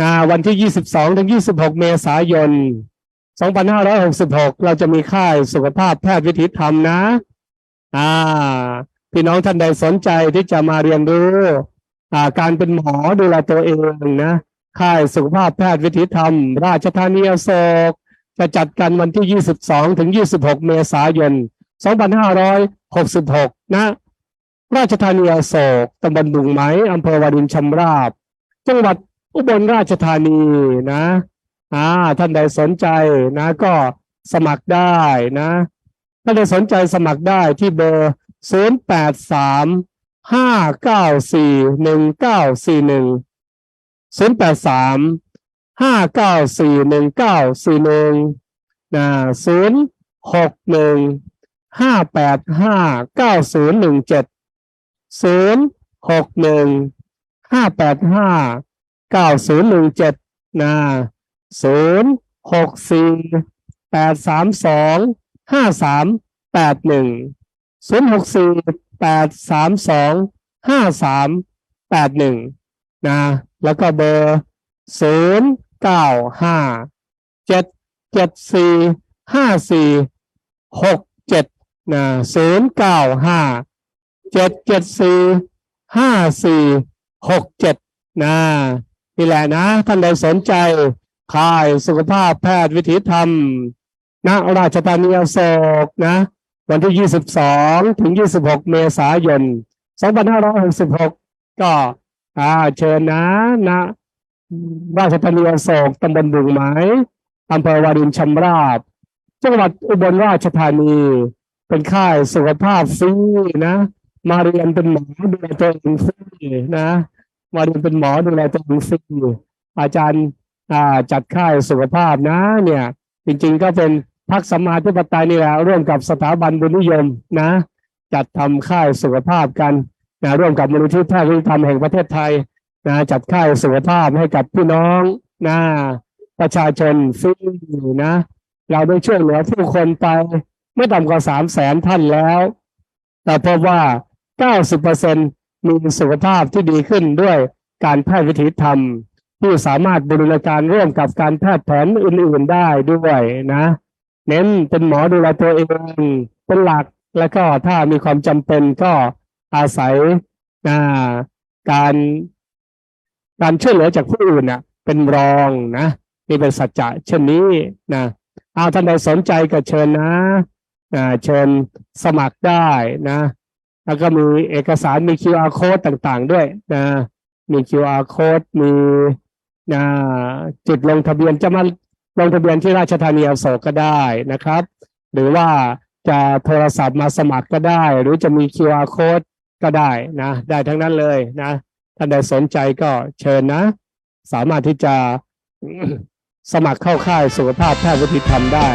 นะวันที่ 22 ถึง 26 เมษายน 2566 เราจะมีค่ายสุขภาพแพทย์วิถีธรรมนะ อ่า พี่น้องท่านใดสนใจที่จะมาเรียนรู้อ่าการเป็นหมอดูแลตัวเองนะ ค่ายสุขภาพแพทย์วิถีธรรม ราชธานีอโศกจะจัดกันวันที่ 22 ถึง 26 เมษายน 2566 นะ ราชธานีอโศกตำบลดุงไหมอำเภอวารินชำราบ จังหวัด อุบลราชธานีนะอ่าท่านใดสนใจนะ ก็สมัครได้นะถ้านใดสนใจสมัครได้ที่เบอร์ 0 8 3 5 9 4 1 9 4 1 0 8 3 5 9 4 1 9 4 1นะ0 6 1 5 8 5 9 0 1 7 0 6 1 5 8 5 9 0 1 7นะ0 6 4 8 3 2 5 3 8 1 0 6 4 8 3 2 5 3 8 1นะแล้วก็เบอร์0 9 5 7 7 4 5 4 6 7นะ0 9 5เจ็ดเจ็ดสี่ห้าสี่หกเจ็ดนะ นี่แหละนะ ท่านใดสนใจค่ายสุขภาพแพทย์วิถีธรรมณราชธานีอโศกนะ วันที่ยี่สิบสองถึงยี่สิบหกเมษายนสองพันห้าร้อยหกสิบหกก็อ่าเชิญนะนะราชธานีอโศกตำบลบุงไหมอำเภอวารินชำราบ จังหวัดอุบลราชธานี เป็นค่ายสุขภาพฟรีนะ มาเรียนเป็นหมอดูแลตัวเองฟรีนะ มาเรียนเป็นหมอดูแลตัวเองฟรีอาจารย์จัดค่ายสุขภาพนะเนี่ย จริงๆก็เป็นพักสมาธิปไตยนี่แหละร่วมกับสถาบันบุญนิยมนะ จัดทำค่ายสุขภาพกันนะร่วมกับมูลนิธิแพทย์ธรรมแห่งประเทศไทยนะจัดค่ายสุขภาพให้กับพี่น้องนะประชาชนฟรีนะ เราได้ช่วยเหลือผู้คนไปไม่ต่ำกว่าสามแสนท่านแล้ว แต่พบว่า 90%มีสุขภาพที่ดีขึ้นด้วย การแพทย์วิถีธรรม ที่สามารถบริการร่วมกับการแพทย์แผนอื่นๆได้ด้วยนะ เน้นเป็นหมอดูแลตัวเองเป็นหลักแล้วก็ถ้ามีความจำเป็นก็อาศัยการการช่วยเหลือจากผู้อื่นนะเป็นรองนะนี่เป็นสัจจะเช่นนี้นะเอาท่านใดสนใจก็เชิญนะอ่าเชิญสมัครได้นะ แล้วก็มีเอกสารมี QR code ต่างๆ ด้วยนะ มี QR code มีนะจุดลงทะเบียนจะมาลงทะเบียนที่ราชธานีอโศกก็ได้นะครับ หรือว่าจะโทรศัพท์มาสมัครก็ได้ หรือจะมี QR code ก็ได้นะได้ทั้งนั้นเลยนะท่านใดสนใจก็เชิญนะ สามารถที่จะสมัครเข้าค่ายสุขภาพแพทย์วิถีธรรมได้